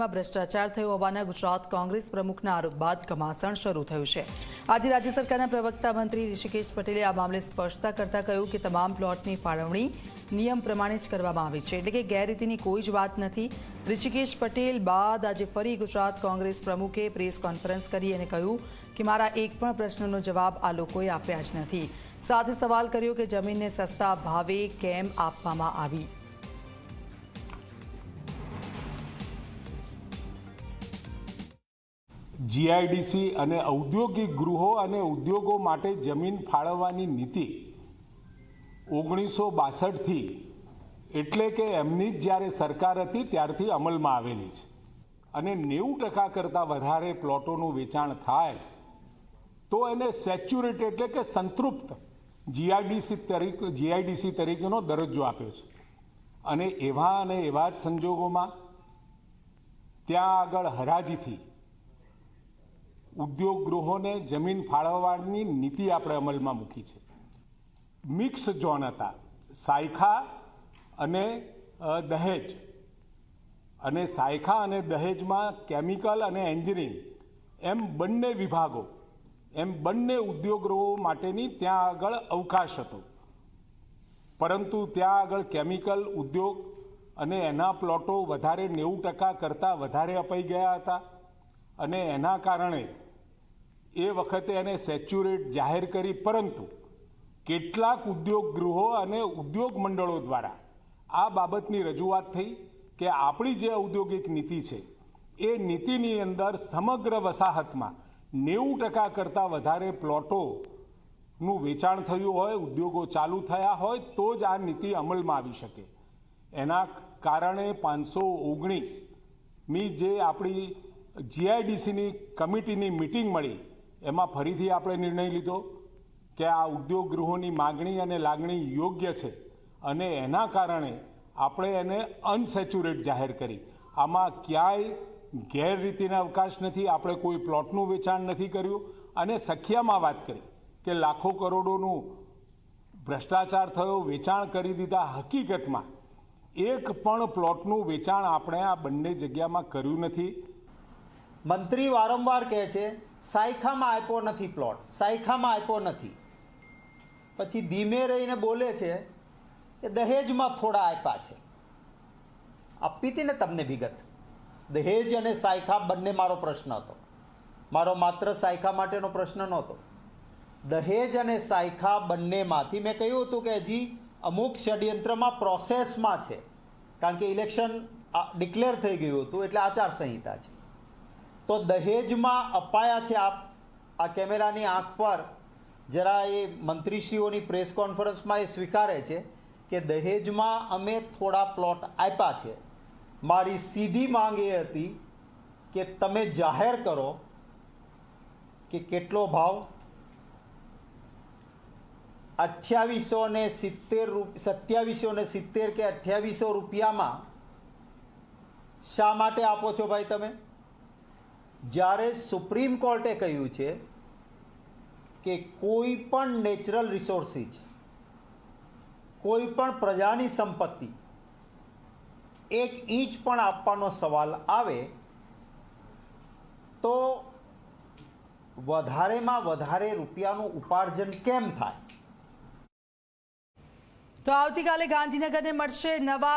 કંપનીમાં ભ્રષ્ટાચાર થયો હોવાના ગુજરાત કોંગ્રેસ પ્રમુખના આરોપ બાદ ઘમાસણ શરૂ થયું છે. આજે રાજ્ય સરકારના પ્રવક્તા મંત્રી ઋષિકેશ પટેલે આ મામલે સ્પષ્ટતા કરતા કહ્યું કે તમામ પ્લોટની ફાળવણી નિયમ પ્રમાણે જ કરવામાં આવી છે. એટલે કે ગેરરીતિની કોઈ જ વાત નથી. ઋષિકેશ પટેલ બાદ આજે ફરી ગુજરાત કોંગ્રેસ પ્રમુખે પ્રેસ કોન્ફરન્સ કરી અને કહ્યું કે મારા એક પણ પ્રશ્નનો જવાબ આ લોકોએ આપ્યા જ નથી. સાથે સવાલ કર્યો કે જમીનને સસ્તા ભાવે કેમ આપવામાં આવી? જીઆઈડીસી અને ઔદ્યોગિક ગૃહો અને ઉદ્યોગો માટે જમીન ફાળવવાની નીતિ ઓગણીસો બાસઠથી એટલે કે એમની જ જ્યારે સરકાર હતી ત્યારથી અમલમાં આવેલી છે. અને નેવું ટકા કરતાં વધારે પ્લોટોનું વેચાણ થાય તો એને સેચ્યુરેટ એટલે કે સંતૃપ્ત જીઆઈડીસી તરીકે જીઆઈડીસી તરીકેનો દરજ્જો આપ્યો છે. અને એવા અને એવા જ સંજોગોમાં ત્યાં આગળ હરાજીથી ઉદ્યોગ ગૃહોને જમીન ફાળવવાની નીતિ આપણે અમલમાં મૂકી છે. મિક્સ ઝોન હતા. સાયખા અને દહેજ. અને સાયખા અને દહેજમાં કેમિકલ અને એન્જિનિયરિંગ. એમ બંને વિભાગો, એમ બંને ઉદ્યોગ માટેની ત્યાં આગળ અવકાશ હતો. પરંતુ ત્યાં આગળ કેમિકલ, ઉદ્યોગ અને એના પ્લોટો વધારે નેવું ટકા કરતાં વધારે અપાઈ ગયા હતા. અને એના કારણે એ વખતે એને સેચ્યુરેટ જાહેર કરી, પરંતુ કેટલાક ઉદ્યોગ ગૃહો અને ઉદ્યોગ મંડળો દ્વારા આ બાબતની રજૂઆત થઈ કે આપણી જે ઔદ્યોગિક નીતિ છે, એ નીતિની અંદર સમગ્ર વસાહતમાં નેવું ટકા કરતાં વધારે પ્લોટોનું વેચાણ થયું હોય, ઉદ્યોગો ચાલુ થયા હોય, તો જ આ નીતિ અમલમાં આવી શકે. એના કારણે પાંચસો ઓગણીસમી જે આપણી જીઆઈડીસીની કમિટીની મિટિંગ મળી, એમાં ફરીથી આપણે નિર્ણય લીધો કે આ ઉદ્યોગ ગૃહોની માગણી અને લાગણી યોગ્ય છે અને એના કારણે આપણે એને અનસેચ્યુરેટ જાહેર કરી. આમાં ક્યાંય ગેરરીતિના અવકાશ નથી, આપણે કોઈ પ્લોટનું વેચાણ નથી કર્યું અને સખિયામાં વાત કરી કે લાખો કરોડોનું ભ્રષ્ટાચાર થયો, વેચાણ કરી દીધા. હકીકતમાં એક પણ પ્લોટનું વેચાણ આપણે આ બંને જગ્યામાં કર્યું નથી. મંત્રી વારંવાર કહે છે, સાયખામાં આપ્યો નથી પ્લોટ, સાયખામાં આપ્યો નથી. પછી ધીમે રહીને બોલે છે કે, દહેજમાં થોડા આપ્યા છે. આપી હતી ને તમને વિગત? દહેજ અને સાયખા બંને મારો પ્રશ્ન હતો. મારો માત્ર સાયખા માટેનો પ્રશ્ન નહોતો. દહેજ અને સાયખા બંનેમાંથી મેં કહ્યું હતું કે, હજી અમુક ષડયંત્રમાં પ્રોસેસમાં છે. કારણ કે ઇલેક્શન ડિક્લેર થઈ ગયું હતું, એટલે આચારસંહિતા છે. તો દહેજમાં અપાયા છે આપ આ કેમેરાની આંખ પર. જરા એ મંત્રીશ્રીઓની પ્રેસ કોન્ફરન્સમાં એ સ્વીકારે છે કે દહેજમાં અમે થોડા પ્લોટ આપ્યા છે. મારી સીધી માંગ એ હતી કે તમે જાહેર કરો કે કેટલો ભાવ? અઠ્યાવીસો ને સિત્તેર સત્યાવીસો ને સિત્તેર કે અઠ્યાવીસો રૂપિયામાં શા માટે આપો છો ભાઈ તમે? જ્યારે સુપ્રીમ કોર્ટે કહ્યું છે કે કોઈ પણ નેચરલ રિસોર્સિસ, કોઈ પણ પ્રજાની સંપત્તિ એક ઇંચ પણ આપવાનો સવાલ આવે તો વધારેમાં વધારે રૂપિયાનું ઉપાર્જન કેમ થાય? તો આવતીકાલે ગાંધીનગરને મળશે નવા